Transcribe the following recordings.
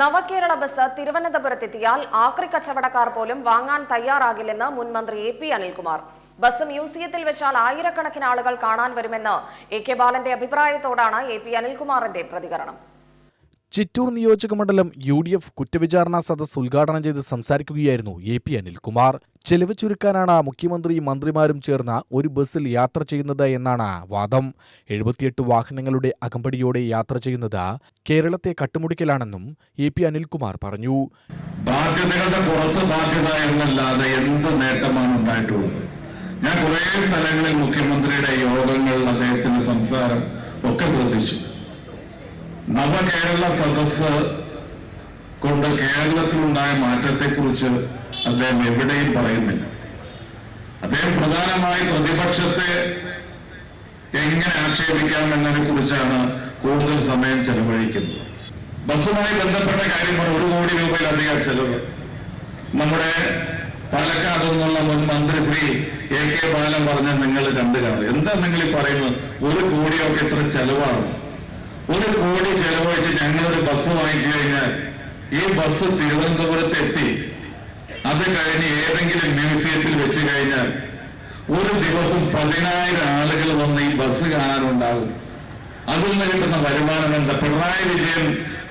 നവകേരള bus തിരുവനന്തപുരത്തെത്തിയാൽ ആക്രി കച്ചവടക്കാർ പോലും വാങ്ങാൻ തയ്യാറാകില്ലെന്ന് മുൻ മന്ത്രി എ പി അനിൽകുമാർ. ബസ് മ്യൂസിയത്തിൽ വെച്ചാൽ ആയിരക്കണക്കിന് ആളുകൾ കാണാൻ വരുമെന്ന് എ കെ ബാലന്റെ അഭിപ്രായത്തോടാണ് എ പി അനിൽകുമാറിന്റെ പ്രതികരണം. ചിറ്റൂർ നിയോജക മണ്ഡലം യു ഡി എഫ് കുറ്റവിചാരണ സദസ് ഉദ്ഘാടനം ചെയ്ത് സംസാരിക്കുകയായിരുന്നു എ പി അനിൽകുമാർ. ചെലവ് ചുരുക്കാനാണ് മുഖ്യമന്ത്രിയും മന്ത്രിമാരും ചേർന്ന ഒരു ബസ്സിൽ യാത്ര ചെയ്യുന്നത് എന്നാണ് വാദം. എഴുപത്തിയെട്ട് വാഹനങ്ങളുടെ അകമ്പടിയോടെ യാത്ര ചെയ്യുന്നത് കേരളത്തെ കട്ടുമുടിക്കലാണെന്നും എ പി അനിൽകുമാർ പറഞ്ഞു. ഞാൻ കുറേ സ്ഥലങ്ങളിൽ മുഖ്യമന്ത്രിയുടെ യോഗങ്ങൾ അദ്ദേഹത്തിന്റെ സംസാരം ഒക്കെ ശ്രദ്ധിച്ചു. നവകേരള സദസ് കൊണ്ട് കേരളത്തിലുണ്ടായ മാറ്റത്തെക്കുറിച്ച് അദ്ദേഹം എവിടെയും പറയുന്നില്ല. അദ്ദേഹം പ്രധാനമായി പ്രതിപക്ഷത്തെ എങ്ങനെ ആക്ഷേപിക്കാം എന്നതിനെ കുറിച്ചാണ് കൂടുതൽ സമയം ചെലവഴിക്കുന്നത്. ബസ്സുമായി ബന്ധപ്പെട്ട കാര്യമാണ് ഒരു കോടി രൂപയിലധികം ചെലവ്. നമ്മുടെ പാലക്കാട് നിന്നുള്ള മുൻ മന്ത്രി ശ്രീ എ കെ ബാലൻ പറഞ്ഞ നിങ്ങൾ കണ്ടു കാണും എന്താ നിങ്ങൾ ഈ പറയുന്നത്? ഒരു കോടിയൊക്കെ ഇത്ര ചെലവാണ്. ഒരു കോടി ചെലവഴിച്ച് ഞങ്ങളൊരു ബസ് വാങ്ങിച്ചു കഴിഞ്ഞാൽ ഈ ബസ് തിരുവനന്തപുരത്ത് എത്തി. അത് കഴിഞ്ഞ് ഏതെങ്കിലും മ്യൂസിയത്തിൽ വെച്ച് കഴിഞ്ഞാൽ ഒരു ദിവസം പതിനായിരം ആളുകൾ വന്ന് ഈ ബസ് കാണാനുണ്ടാകും. അതിൽ നിന്ന് കിട്ടുന്ന വരുമാനം എന്താ? പിണറായി വിജയൻ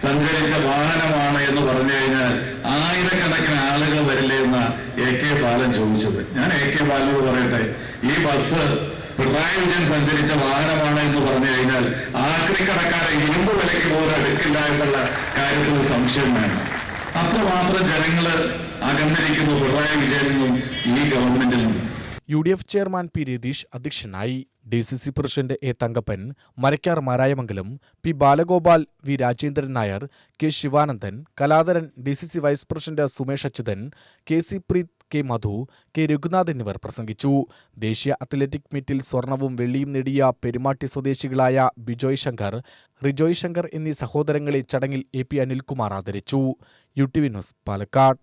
സഞ്ചരിച്ച വാഹനമാണ് എന്ന് പറഞ്ഞു കഴിഞ്ഞാൽ ആയിരക്കണക്കിന് ആളുകൾ വരില്ലേ എന്ന എ കെ ബാലൻ ചോദിച്ചത്. ഞാൻ എ കെ ബാലനോട് പറയട്ടെ ഈ ബസ് പിണറായി വിജയൻ സഞ്ചരിച്ച വാഹനമാണ് എന്ന് പറഞ്ഞു കഴിഞ്ഞാൽ ആക്രിക്കടക്കാരെ ഇരുമ്പ് വിലയ്ക്ക് പോലും എടുക്കില്ല എന്നുള്ള കാര്യത്തിൽ സംശയം വേണം. അത്രമാത്രം ജനങ്ങൾ അകന്നിരിക്കുന്നു പിണറായി വിജയനിലും ഈ ഗവൺമെന്റിൽ നിന്നും U D F chairman P Ratheesh അധ്യക്ഷനായി D C C president A Thankappan Marakkar Marayamangalam P Balagopal V Rajendran Nair K Sivanandan Kaladharan D C C vice president Sumesh Achuthan K C Preeth K Madhu K Raghunath എന്നിവർ പ്രസംഗിച്ചു. ദേശീയ athletic മീറ്റിൽ സ്വർണവും വെള്ളിയും നേടിയ പെരുമാട്ടി സ്വദേശികളായ ബിജോയ് ശങ്കർ റിജോയ് ശങ്കർ എന്നീ സഹോദരങ്ങളെ ചടങ്ങിൽ എ പി അനിൽകുമാർ ആദരിച്ചു. U T V news Palakkad.